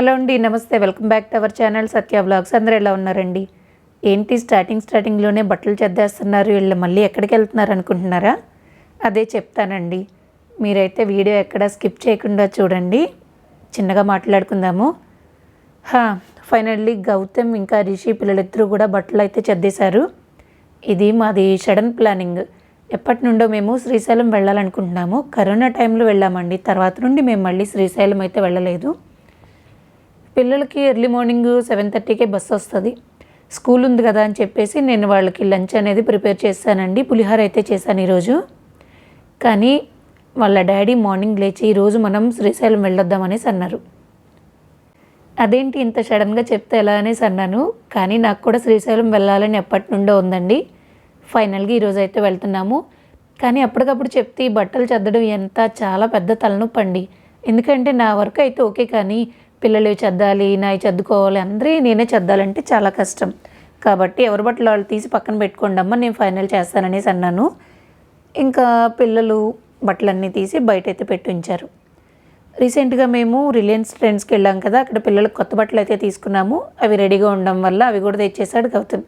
Hello అండి నమస్తే. Welcome back to our channel Satya vlogs అందరూ ఎలా ఉన్నారండి? ఏంటి స్టార్టింగ్ స్టార్టింగ్లోనే బట్టలు చెద్దేస్తున్నారు. వీళ్ళు మళ్ళీ ఎక్కడికి వెళ్తున్నారు అనుకుంటున్నారా? అదే చెప్తానండి. మీరైతే వీడియో ఎక్కడ స్కిప్ చేయకుండా చూడండి. చిన్నగా మాట్లాడుకుందాము. హా ఫైనల్లీ గౌతమ్ ఇంకా రిషి పిల్లలిద్దరూ కూడా బట్టలు అయితే చెద్దేశారు. ఇది మాది సడన్ ప్లానింగ్. ఎప్పటి నుండో మేము శ్రీశైలం వెళ్ళాలనుకుంటున్నాము. కరోనా టైంలో వెళ్ళామండి. తర్వాత నుండి మేము మళ్ళీ శ్రీశైలం అయితే వెళ్ళలేదు. పిల్లలకి ఎర్లీ మార్నింగ్ సెవెన్ థర్టీకే బస్సు వస్తుంది. స్కూల్ ఉంది కదా అని చెప్పేసి నేను వాళ్ళకి లంచ్ అనేది ప్రిపేర్ చేశానండి పులిహోర అయితే చేశాను ఈరోజు. కానీ వాళ్ళ డాడీ మార్నింగ్ లేచి ఈరోజు మనం శ్రీశైలం వెళ్ళొద్దామనేసి అన్నారు. అదేంటి ఇంత సడన్గా చెప్తే ఎలా అనేసి అన్నాను. కానీ నాకు కూడా శ్రీశైలం వెళ్ళాలని ఎప్పటి నుండో ఉందండి. ఫైనల్గా ఈరోజు అయితే వెళ్తున్నాము. కానీ అప్పటికప్పుడు చెప్తే ఈ బట్టలు చద్దడం ఎంత చాలా పెద్ద తలనొప్పి అండి ఎందుకంటే నా వర్క్ అయితే ఓకే కానీ పిల్లలు చద్దాలి నాయి చదువుకోవాలి అందరి నేనే చద్దాలంటే చాలా కష్టం. కాబట్టి ఎవరి బట్టలు వాళ్ళు తీసి పక్కన పెట్టుకోండి అమ్మ నేను ఫైనల్ చేస్తాననేసి అన్నాను. ఇంకా పిల్లలు బట్టలన్నీ తీసి బయట అయితే పెట్టి ఉంచారు రీసెంట్గా మేము రిలయన్స్ ట్రెండ్స్కి వెళ్ళాం కదా అక్కడ పిల్లలకు కొత్త బట్టలు అయితే తీసుకున్నాము. అవి రెడీగా ఉండడం వల్ల అవి కూడా తెచ్చేసాడు గౌతమ్.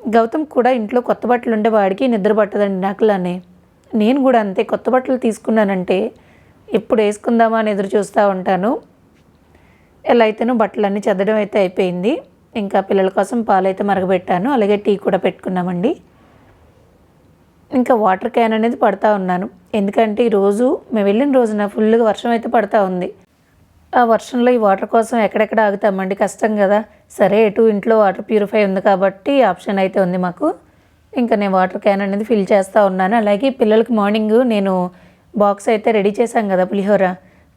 గౌతమ్ కూడా ఇంట్లో కొత్త బట్టలు ఉండే వాడికి నిద్ర పట్టదండి నాకులానే. నేను కూడా అంతే కొత్త బట్టలు తీసుకున్నానంటే ఎప్పుడు వేసుకుందామా అని ఎదురు చూస్తూ ఉంటాను. ఎలా అయితేనో బట్టలన్నీ చదవడం అయితే అయిపోయింది. ఇంకా పిల్లల కోసం పాలు అయితే మరగబెట్టాను. అలాగే టీ కూడా పెట్టుకున్నామండి. ఇంకా వాటర్ క్యాన్ అనేది పడతా ఉన్నాను. ఎందుకంటే ఈరోజు మేము వెళ్ళిన రోజున ఫుల్గా వర్షం అయితే పడతా ఉంది. ఆ వర్షంలో ఈ వాటర్ కోసం ఎక్కడెక్కడ ఆగుతామండి? కష్టం కదా. సరే ఎటు ఇంట్లో వాటర్ ప్యూరిఫై ఉంది కాబట్టి ఆప్షన్ అయితే ఉంది మాకు. ఇంకా నేను వాటర్ క్యాన్ అనేది ఫిల్ చేస్తూ ఉన్నాను. అలాగే పిల్లలకి మార్నింగ్ నేను బాక్స్ అయితే రెడీ చేశాను కదా పులిహోర.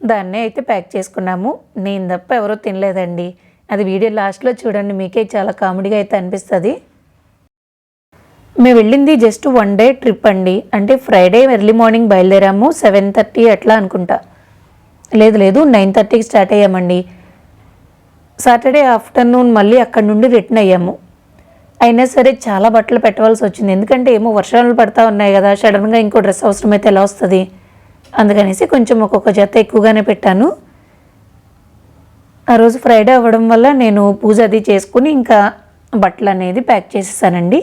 దాన్నే అయితే ప్యాక్ చేసుకున్నాము. నేను తప్ప ఎవరో తినలేదండి. అది వీడియో లాస్ట్లో చూడండి మీకే చాలా కామెడీగా అయితే అనిపిస్తుంది. మేము వెళ్ళింది జస్ట్ వన్ డే ట్రిప్ అండి. అంటే ఫ్రైడే ఎర్లీ మార్నింగ్ బయలుదేరాము సెవెన్ థర్టీ అట్లా అనుకుంటా. లేదు లేదు నైన్ థర్టీకి స్టార్ట్ అయ్యామండి. సాటర్డే ఆఫ్టర్నూన్ మళ్ళీ అక్కడ నుండి రిటర్న్ అయ్యాము. అయినా సరే చాలా బట్టలు పెట్టవలసి వచ్చింది. ఎందుకంటే ఏమో వర్షాలు పడతా ఉన్నాయి కదా సడన్గా ఇంకో డ్రెస్ అవసరమైతే ఎలా వస్తుంది? అందుకనేసి కొంచెం ఒక్కొక్క జత ఎక్కువగానే పెట్టాను. ఆ రోజు ఫ్రైడే అవ్వడం వల్ల నేను పూజ అది చేసుకుని ఇంకా బట్టలు అనేది ప్యాక్ చేసేసానండి.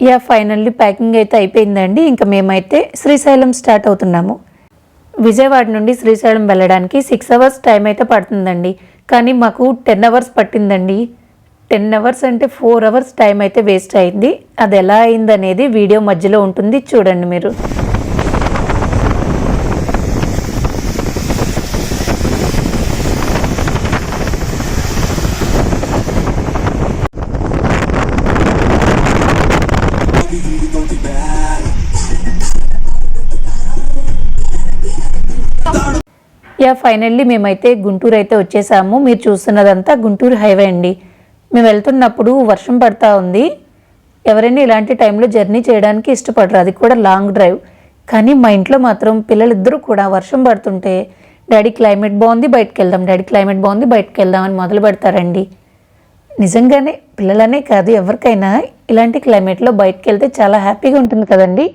యా ఫైనల్లీ ప్యాకింగ్ అయితే అయిపోయిందండి. ఇంకా మేమైతే శ్రీశైలం స్టార్ట్ అవుతున్నాము. విజయవాడ నుండి శ్రీశైలం వెళ్ళడానికి సిక్స్ అవర్స్ టైం అయితే పడుతుందండి. కానీ మాకు టెన్ అవర్స్ పట్టిందండి. టెన్ అవర్స్ అంటే ఫోర్ అవర్స్ టైం అయితే వేస్ట్ అయింది. అది ఎలా అయిందనేది వీడియో మధ్యలో ఉంటుంది. చూడండి మీరు. యా ఫైనల్లీ మేమైతే గుంటూరు అయితే వచ్చేసాము. మీరు చూస్తున్నదంతా గుంటూరు హైవే అండి. మేము వెళ్తున్నప్పుడు వర్షం పడతా ఉంది. ఎవరైనా ఇలాంటి టైంలో జర్నీ చేయడానికి ఇష్టపడరు. అది కూడా లాంగ్ డ్రైవ్. కానీ మా ఇంట్లో మాత్రం పిల్లలిద్దరూ కూడా వర్షం పడుతుంటే డాడీ క్లైమేట్ బాగుంది బయటకు వెళ్దాం డాడీ క్లైమేట్ బాగుంది బయటకు వెళ్దాం అని మొదలు పెడతారండి. నిజంగానే పిల్లలనే కాదు ఎవరికైనా ఇలాంటి క్లైమేట్లో బయటకు వెళ్తే చాలా హ్యాపీగా ఉంటుంది కదండి.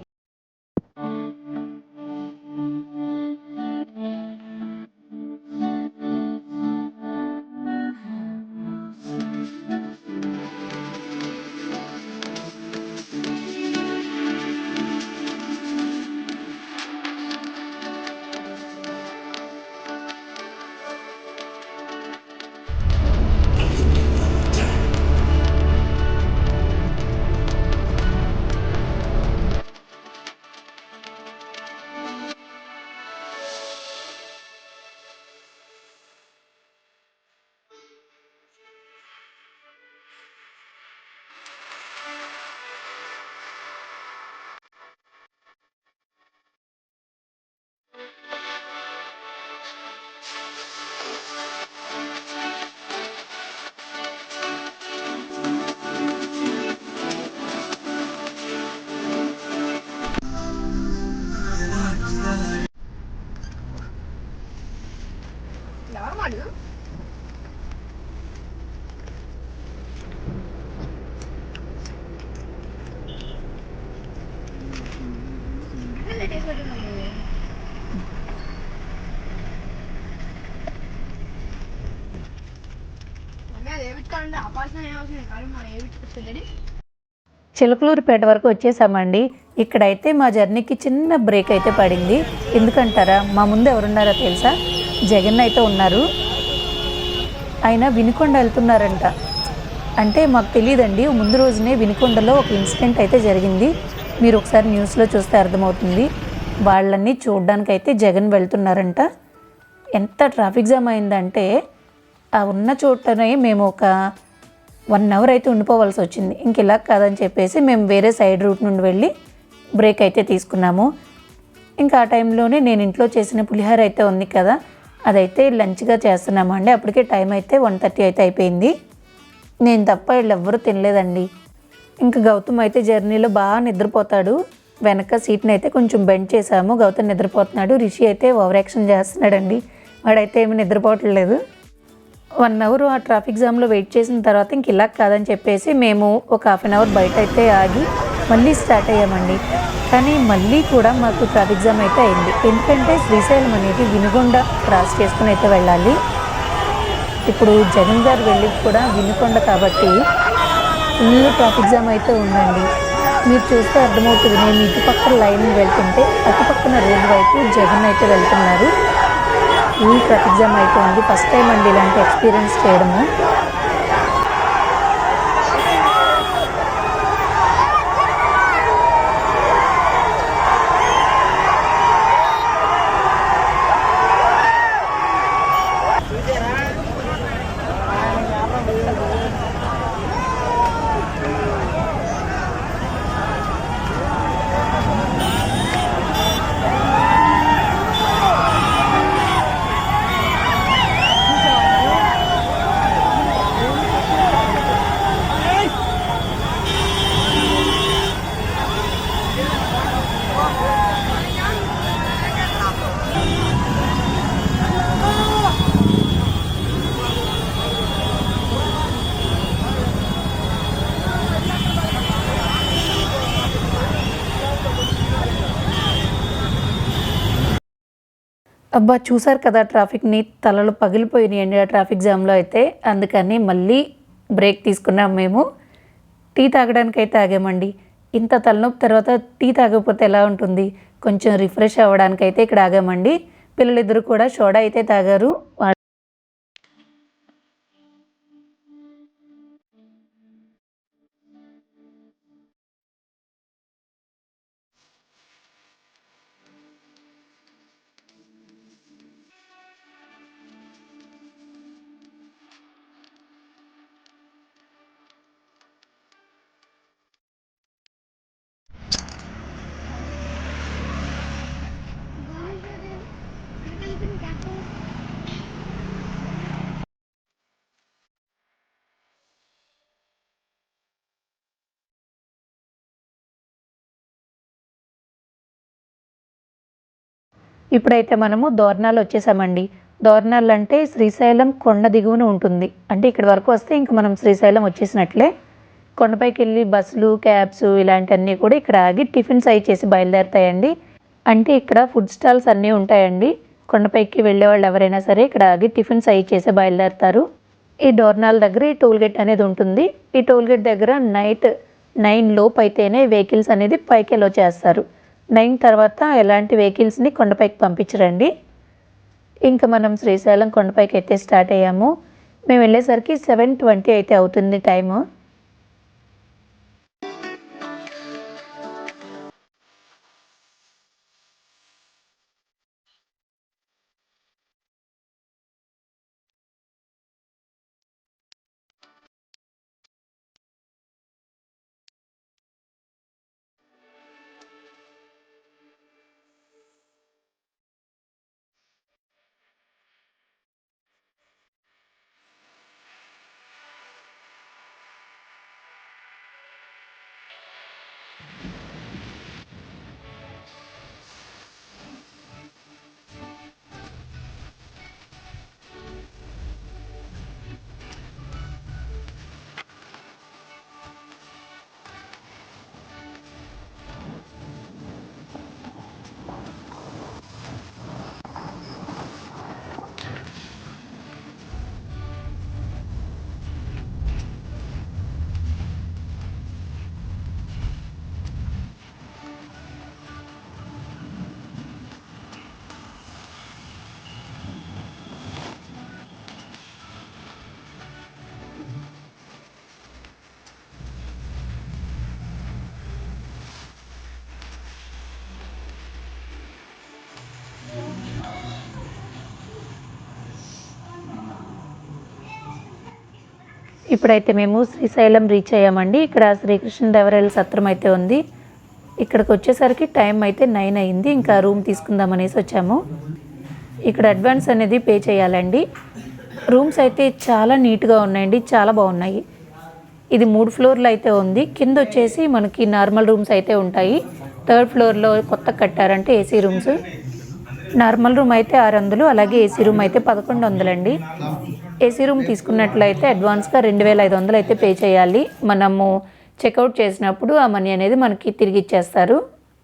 చిలకలూరుపేట వరకు వచ్చేసామండి. ఇక్కడైతే మా జర్నీకి చిన్న బ్రేక్ అయితే పడింది. ఎందుకంటారా? మా ముందు ఎవరున్నారో తెలుసా? జగన్ అయితే ఉన్నారు. ఆయన వినుకొండ వెళ్తున్నారంట. అంటే మాకు తెలియదండి ముందు రోజునే వినుకొండలో ఒక ఇన్సిడెంట్ అయితే జరిగింది. మీరు ఒకసారి న్యూస్లో చూస్తే అర్థమవుతుంది. వాళ్ళన్నీ చూడ్డానికైతే జగన్ వెళ్తున్నారంట. ఎంత ట్రాఫిక్ జామ్ అయిందంటే ఆ ఉన్న చోటనే మేము ఒక వన్ అవర్ అయితే ఉండిపోవాల్సి వచ్చింది. ఇంక ఇలా కాదని చెప్పేసి మేము వేరే సైడ్ రూట్ నుండి వెళ్ళి బ్రేక్ అయితే తీసుకున్నాము. ఇంకా ఆ టైంలోనే నేను ఇంట్లో చేసిన పులిహోర అయితే ఉంది కదా అదైతే లంచ్గా చేస్తున్నాము అండి. అప్పటికే టైం అయితే వన్ థర్టీ అయితే అయిపోయింది. నేను తప్ప వీళ్ళు ఎవ్వరూ తినలేదండి. ఇంకా గౌతమ్ అయితే జర్నీలో బాగా నిద్రపోతాడు. వెనక సీట్ని అయితే కొంచెం బెండ్ చేసాము గౌతమ్ నిద్రపోతున్నాడు. రిషి అయితే ఓవర్ యాక్షన్ చేస్తున్నాడండి. వాడైతే ఏమీ నిద్రపోవట్లేదు. వన్ అవర్ ఆ ట్రాఫిక్ జామ్లో వెయిట్ చేసిన తర్వాత ఇంక ఇలా కాదని చెప్పేసి మేము ఒక హాఫ్ అన్ అవర్ బయట అయితే ఆగి మళ్ళీ స్టార్ట్ అయ్యామండి. కానీ మళ్ళీ కూడా మాకు ట్రాఫిక్ జామ్ అయితే అయింది. ఎందుకంటే శ్రీశైలం అనేది వినుగొండ క్రాస్ చేసుకుని అయితే వెళ్ళాలి. ఇప్పుడు జగన్ గారు వెళ్ళి కూడా వినుకొండ కాబట్టి ఫుల్ ట్రాఫిక్ జామ్ అయితే ఉందండి. మీరు చూస్తే అర్థమవుతుంది. నేను ఇటు పక్కన లైన్ వెళ్తుంటే అటు పక్కన రోడ్డు వైపు జగన్ అయితే వెళ్తున్నారు. ఈ ట్రాఫిక్ జామ్ అయితే ఉంది ఫస్ట్ టైం అండి ఇలాంటి ఎక్స్పీరియన్స్ చేయడము. అబ్బా చూసారు కదా ట్రాఫిక్ని తలలు పగిలిపోయినాయండి ఆ ట్రాఫిక్ జామ్లో అయితే. అందుకని మళ్ళీ బ్రేక్ తీసుకున్నాం మేము. టీ తాగడానికి అయితే ఆగామండి. ఇంత తలనొప్పి తర్వాత టీ తాగకపోతే ఎలా ఉంటుంది? కొంచెం రిఫ్రెష్ అవ్వడానికైతే ఇక్కడ ఆగామండి. పిల్లలిద్దరు కూడా సోడా అయితే తాగారు. ఇప్పుడైతే మనము దోర్నాలు వచ్చేసామండి. దోర్నాలు అంటే శ్రీశైలం కొండ దిగువన ఉంటుంది. అంటే ఇక్కడ వరకు వస్తే ఇంక మనం శ్రీశైలం వచ్చేసినట్లే. కొండపైకి వెళ్ళి బస్సులు క్యాబ్స్ ఇలాంటివన్నీ కూడా ఇక్కడ ఆగి టిఫిన్స్ అవి చేసి బయలుదేరుతాయండి. అంటే ఇక్కడ ఫుడ్ స్టాల్స్ అన్నీ ఉంటాయండి. కొండపైకి వెళ్ళే వాళ్ళు ఎవరైనా సరే ఇక్కడ ఆగి టిఫిన్స్ అవి చేసి బయలుదేరుతారు. ఈ డోర్నాల్ దగ్గర ఈ టోల్ గేట్ అనేది ఉంటుంది. ఈ టోల్ గేట్ దగ్గర నైట్ నైన్ లోపు అయితేనే వెహికల్స్ అనేది పైకి ఎలో చేస్తారు నైన్ తర్వాత ఎలాంటి వెహికల్స్ని కొండపైకి పంపించరండి. ఇంకా మనం శ్రీశైలం కొండపైకి అయితే స్టార్ట్ అయ్యాము. మేము వెళ్ళేసరికి సెవెన్ ట్వంటీ అయితే అవుతుంది టైము. ఇప్పుడైతే మేము శ్రీశైలం రీచ్ అయ్యామండి. ఇక్కడ శ్రీకృష్ణదేవరాయల సత్రం అయితే ఉంది. ఇక్కడికి వచ్చేసరికి టైం అయితే నైన్ అయింది. ఇంకా రూమ్ తీసుకుందాం అనేసి వచ్చాము. ఇక్కడ అడ్వాన్స్ అనేది పే చేయాలండి. రూమ్స్ అయితే చాలా నీట్గా ఉన్నాయండి. చాలా బాగున్నాయి. ఇది మూడు ఫ్లోర్లు అయితే ఉంది. కింద వచ్చేసి మనకి నార్మల్ రూమ్స్ అయితే ఉంటాయి. థర్డ్ ఫ్లోర్లో కొత్త కట్టారంటే ఏసీ రూమ్స్. నార్మల్ రూమ్ అయితే ఆరు వందలు అలాగే ఏసీ రూమ్ అయితే పదకొండు వందలండి. ఏసీ రూమ్ తీసుకున్నట్లయితే అడ్వాన్స్గా రెండు వేల ఐదు వందలు అయితే పే చేయాలి. మనము చెక్అవుట్ చేసినప్పుడు ఆ మనీ అనేది మనకి తిరిగి ఇచ్చేస్తారు.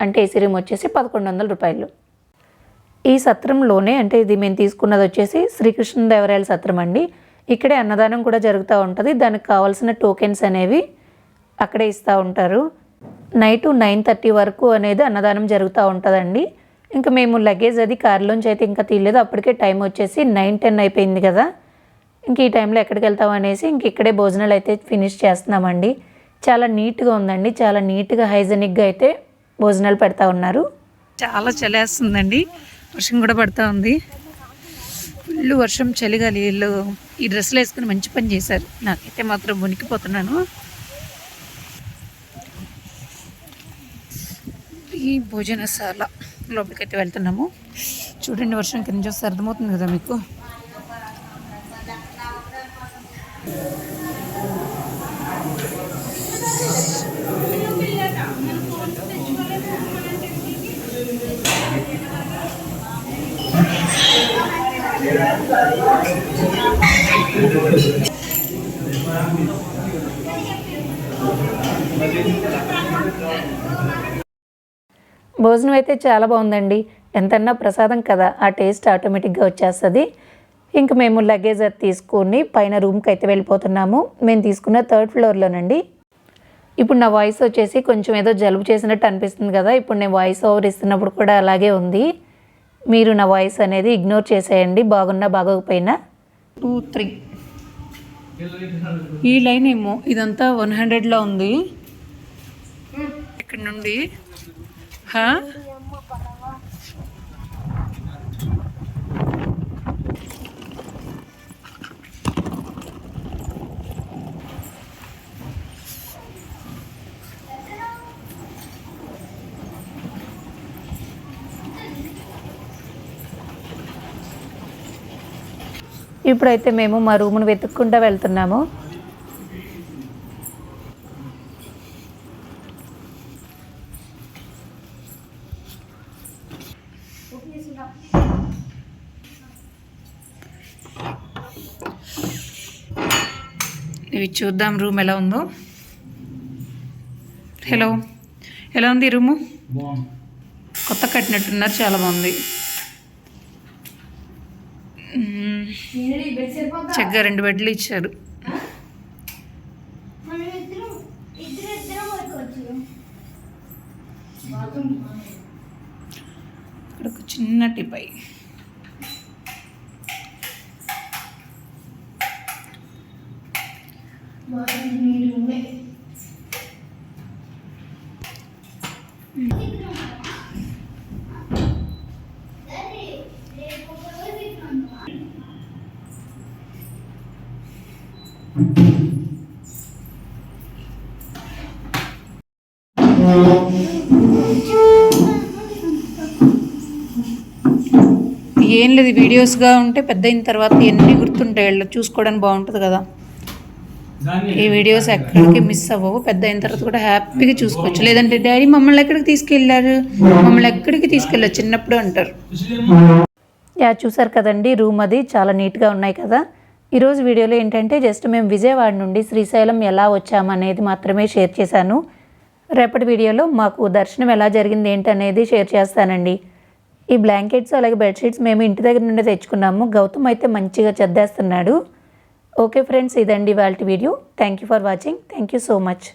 అంటే ఏసీ రూమ్ వచ్చేసి పదకొండు వందల రూపాయలు. ఈ సత్రంలోనే అంటే ఇది మేము తీసుకున్నది వచ్చేసి శ్రీకృష్ణదేవరాయల సత్రం అండి. ఇక్కడే అన్నదానం కూడా జరుగుతూ ఉంటుంది. దానికి కావాల్సిన టోకెన్స్ అనేవి అక్కడే ఇస్తూ ఉంటారు. నైట్ నైన్ థర్టీ వరకు అనేది అన్నదానం జరుగుతూ ఉంటుందండి. ఇంకా మేము లగేజ్ అది కార్లోంచి అయితే ఇంకా తీయలేదు. అప్పటికే టైం వచ్చేసి నైన్ టెన్ అయిపోయింది కదా. ఇంక ఈ టైంలో ఎక్కడికి వెళ్తాం అనేసి ఇంక ఇక్కడే భోజనాలు అయితే ఫినిష్ చేస్తున్నామండి. చాలా నీట్గా ఉందండి. చాలా నీట్గా హైజెనిక్గా అయితే భోజనాలు పెడతా ఉన్నారు. చాలా చలేస్తుందండి. వర్షం కూడా పడతా ఉంది. ఫుల్ వర్షం చలిగాలి. వీళ్ళు ఈ డ్రెస్సులు వేసుకుని మంచి పని చేశారు. నాకైతే మాత్రం వణికిపోతున్నాను. ఈ భోజనశాల లోపలికైతే వెళ్తున్నాము. చూడండి వర్షం కింద చూస్తే అర్థమవుతుంది కదా మీకు. భోజనం అయితే చాలా బాగుందండి. ఎంతన్నా ప్రసాదం కదా ఆ టేస్ట్ ఆటోమేటిక్గా వచ్చేస్తుంది. ఇంక మేము లగేజ్ అది తీసుకొని పైన రూమ్కి అయితే వెళ్ళిపోతున్నాము. మేము తీసుకున్న థర్డ్ ఫ్లోర్లోనండి ఇప్పుడు నా వాయిస్ వచ్చేసి కొంచెం ఏదో జలుబు చేసినట్టు అనిపిస్తుంది కదా. ఇప్పుడు నేను వాయిస్ ఓవర్ ఇస్తున్నప్పుడు కూడా అలాగే ఉంది. మీరు నా వాయిస్ అనేది ఇగ్నోర్ చేసేయండి. బాగున్నా బాగోకపోయినా. టూ త్రీ ఈ లైన్ ఏమో ఇదంతా వన్ హండ్రెడ్లో ఉంది. ఇక్కడ నుండి. హా ఇప్పుడైతే మేము మా రూమ్ను వెతుక్కుంటూ వెళ్తున్నాము. ఇవి చూద్దాం రూమ్ ఎలా ఉందో. హలో ఎలా ఉంది రూము కొత్త కట్టినట్టున్నారు చాలా బాగుంది మ్మ్. చక్కగా రెండు బెడ్లు ఇచ్చారు. ఇక్కడ ఒక చిన్న టిపై ఏం లేదు వీడియోస్గా ఉంటే పెద్ద అయిన తర్వాత ఎన్ని గుర్తుంటాయి వాళ్ళు చూసుకోవడానికి బాగుంటుంది కదా. ఈ వీడియోస్ ఎక్కడికి మిస్ అవ్వవు పెద్ద అయిన తర్వాత కూడా హ్యాపీగా చూసుకోవచ్చు. లేదంటే డాడీ మమ్మల్ని ఎక్కడికి తీసుకెళ్ళారు? మమ్మల్ని ఎక్కడికి తీసుకెళ్ళారు? చిన్నప్పుడు అంటారు. యా చూసారు కదండి రూమ్ అది చాలా నీట్గా ఉన్నాయి కదా. ఈరోజు వీడియోలో ఏంటంటే జస్ట్ మేము విజయవాడ నుండి శ్రీశైలం ఎలా వచ్చామనేది మాత్రమే షేర్ చేశాను. రేపటి వీడియోలో మాకు దర్శనం ఎలా జరిగింది ఏంటనేది షేర్ చేస్తానండి. ఈ బ్లాంకెట్స్ అలాగే బెడ్షీట్స్ మేము ఇంటి దగ్గర నుండి తెచ్చుకున్నాము. గౌతమ్ అయితే మంచిగా చెద్దేస్తున్నాడు. ఓకే ఫ్రెండ్స్ ఇదండి వాళ్ళ video thank you for watching thank you so much